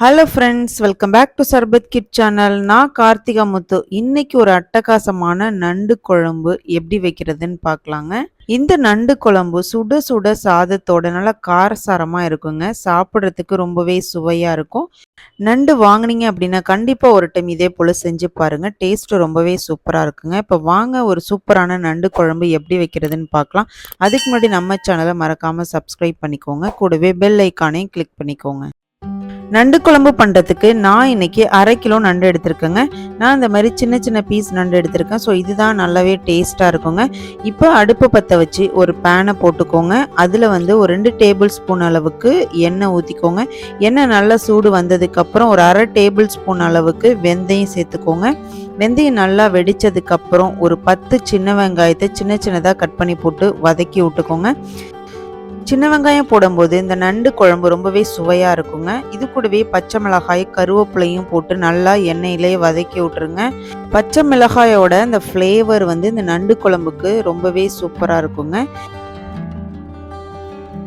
Hello friends welcome back to Sarbath kid channel நான் கார்த்திகா முத்து. இன்னைக்கு ஒரு அட்டகாசமான நண்டு குழம்பு எப்படி வைக்கிறதுன்னு பார்க்கலாங்க. இந்த நண்டு குழம்பு சுட சுட சாதத்தோட நல்லா காரசாரமாக இருக்குங்க. சாப்பிட்றதுக்கு ரொம்பவே சுவையாக இருக்கும். நண்டு வாங்குனீங்க அப்படின்னா கண்டிப்பாக ஒரு டைம் இதே போல் செஞ்சு பாருங்கள் டேஸ்ட்டு ரொம்பவே சூப்பராக இருக்குங்க. இப்போ வாங்க ஒரு சூப்பரான நண்டு குழம்பு எப்படி வைக்கிறதுன்னு பார்க்கலாம். அதுக்கு முன்னாடி நம்ம சேனலை மறக்காமல் சப்ஸ்கிரைப் பண்ணிக்கோங்க. கூடவே பெல் ஐக்கானையும் கிளிக் பண்ணிக்கோங்க. நண்டு குழம்பு பண்ணுறதுக்கு நான் இன்னைக்கு அரை கிலோ நண்டு எடுத்திருக்கேங்க. நான் இந்த மாதிரி சின்ன சின்ன பீஸ் நண்டு எடுத்திருக்கேன். ஸோ இதுதான் நல்லாவே டேஸ்ட்டாக இருக்குங்க. இப்போ அடுப்பு பற்ற வச்சு ஒரு பேனை போட்டுக்கோங்க. அதில் வந்து ஒரு ரெண்டு டேபிள் ஸ்பூன் அளவுக்கு எண்ணெய் ஊற்றிக்கோங்க எண்ணெய் நல்லா சூடு வந்ததுக்கப்புறம் ஒரு அரை டேபிள் ஸ்பூன் அளவுக்கு வெந்தயம் சேர்த்துக்கோங்க. வெந்தயம் நல்லா வெடித்ததுக்கப்புறம் ஒரு பத்து சின்ன வெங்காயத்தை சின்ன சின்னதாக கட் பண்ணி போட்டு வதக்கி விட்டுக்கோங்க. சின்ன வெங்காயம் போடும்போது இந்த நண்டு குழம்பு ரொம்பவே சுவையாக இருக்குங்க. இது கூடவே பச்சை மிளகாய் கருவேப்பிலையும் போட்டு நல்லா எண்ணெயிலே வதக்கி விட்ருங்க பச்சை மிளகாயோட இந்த ஃப்ளேவர் வந்து இந்த நண்டு குழம்புக்கு ரொம்பவே சூப்பராக இருக்குங்க.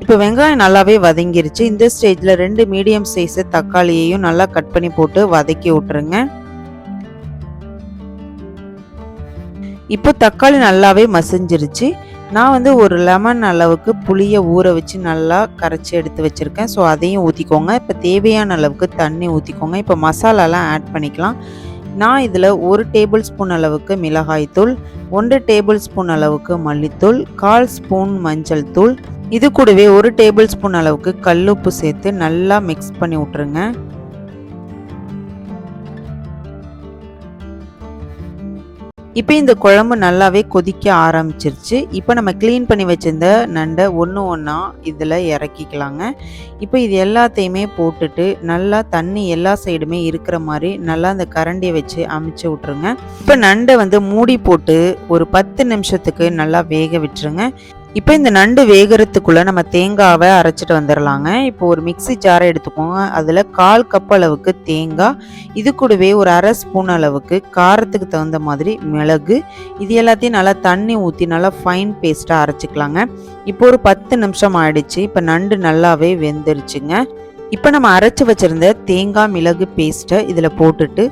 இப்போ வெங்காயம் நல்லாவே வதங்கிருச்சு. இந்த ஸ்டேஜில் ரெண்டு மீடியம் சைஸு தக்காளியையும் நல்லா கட் பண்ணி போட்டு வதக்கி விட்ருங்க இப்போ தக்காளி நல்லாவே மசிஞ்சிருச்சு. நான் வந்து ஒரு லெமன் அளவுக்கு புளியை ஊற வச்சு நல்லா கரைச்சி எடுத்து வச்சுருக்கேன். ஸோ அதையும் ஊற்றிக்கோங்க இப்போ தேவையான அளவுக்கு தண்ணி ஊற்றிக்கோங்க இப்போ மசாலாலாம் ஆட் பண்ணிக்கலாம். நான் இதில் ஒரு டேபிள் ஸ்பூன் அளவுக்கு மிளகாய்த்தூள் ஒன்று டேபிள் ஸ்பூன் அளவுக்கு மல்லித்தூள் கால் ஸ்பூன் மஞ்சள் தூள். இது கூடவே ஒரு டேபிள் ஸ்பூன் அளவுக்கு கல்லுப்பு சேர்த்து நல்லா மிக்ஸ் பண்ணி விட்ருங்க இப்போ இந்த குழம்பு நல்லாவே கொதிக்க ஆரம்பிச்சிருச்சு. இப்போ நம்ம க்ளீன் பண்ணி வச்சிருந்த நண்டை ஒன்று ஒன்றா இதில் இறக்கிக்கலாங்க. இப்போ இது எல்லாத்தையுமே போட்டுட்டு நல்லா தண்ணி எல்லா சைடுமே இருக்கிற மாதிரி நல்லா அந்த கரண்டியை வச்சு அமைச்சு விட்ருங்க இப்போ நண்டை வந்து மூடி போட்டு ஒரு பத்து நிமிஷத்துக்கு நல்லா வேக விட்டுருங்க. இப்போ இந்த நண்டு வேகிறதுக்குள்ளே நம்ம தேங்காவை அரைச்சிட்டு வந்துடலாங்க இப்போ ஒரு மிக்சி ஜாரை எடுத்துக்கோங்க. அதில் கால் கப் அளவுக்கு தேங்காய் இது கூடவே ஒரு அரை ஸ்பூன் அளவுக்கு காரத்துக்கு தகுந்த மாதிரி மிளகு. இது எல்லாத்தையும் நல்லா தண்ணி ஊற்றி நல்லா ஃபைன் பேஸ்ட்டாக அரைச்சிக்கலாங்க. இப்போ ஒரு பத்து நிமிஷம் ஆயிடுச்சு. இப்போ நண்டு நல்லாவே வெந்துருச்சுங்க. இப்போ நம்ம அரைச்சி வச்சுருந்த தேங்காய் மிளகு பேஸ்ட்டை இதில் போட்டுட்டு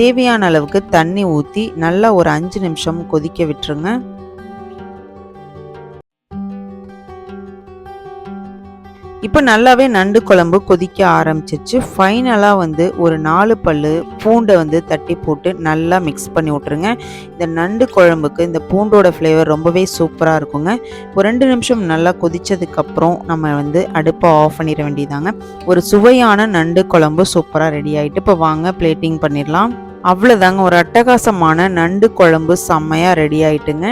தேவையான அளவுக்கு தண்ணி ஊற்றி நல்லா ஒரு அஞ்சு நிமிஷம் கொதிக்க விட்டுருங்க. இப்போ நல்லாவே நண்டு குழம்பு கொதிக்க ஆரம்பிச்சிச்சு ஃபைனலாக வந்து ஒரு நாலு பல் பூண்டை வந்து தட்டி போட்டு நல்லா மிக்ஸ் பண்ணி விட்ருங்க இந்த நண்டு குழம்புக்கு இந்த பூண்டோட ஃப்ளேவர் ரொம்பவே சூப்பராக இருக்குங்க. ஒரு ரெண்டு நிமிஷம் நல்லா கொதிச்சதுக்கப்புறம் நம்ம வந்து அடுப்பை ஆஃப் பண்ணிட வேண்டியதாங்க ஒரு சுவையான நண்டு குழம்பு சூப்பராக ரெடி ஆகிட்டு இப்போ வாங்க பிளேட்டிங் பண்ணிடலாம். அவ்வளோதாங்க ஒரு அட்டகாசமான நண்டு குழம்பு செம்மையாக ரெடி ஆயிட்டுங்க.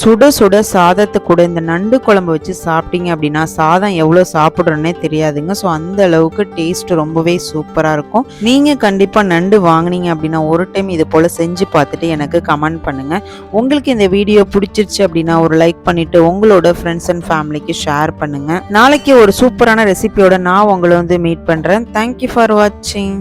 சுட சுட சாதத்தை கூட இந்த நண்டு குழம்பு வச்சு சாப்பிட்டீங்க அப்படின்னா சாதம் எவ்வளோ சாப்பிட்றோன்னே தெரியாதுங்க. ஸோ அந்த அளவுக்கு டேஸ்ட் ரொம்பவே சூப்பராக இருக்கும். நீங்கள் கண்டிப்பாக நண்டு வாங்கினீங்க அப்படின்னா ஒரு டைம் இது போல் செஞ்சு பார்த்துட்டு எனக்கு கமெண்ட் பண்ணுங்கள் உங்களுக்கு இந்த வீடியோ பிடிச்சிருச்சு அப்படின்னா ஒரு லைக் பண்ணிவிட்டு உங்களோட ஃப்ரெண்ட்ஸ் அண்ட் ஃபேமிலிக்கு ஷேர் பண்ணுங்கள் நாளைக்கு ஒரு சூப்பரான ரெசிபியோட நான் உங்களை வந்து மீட் பண்ணுறேன் தேங்க்யூ ஃபார் வாட்சிங்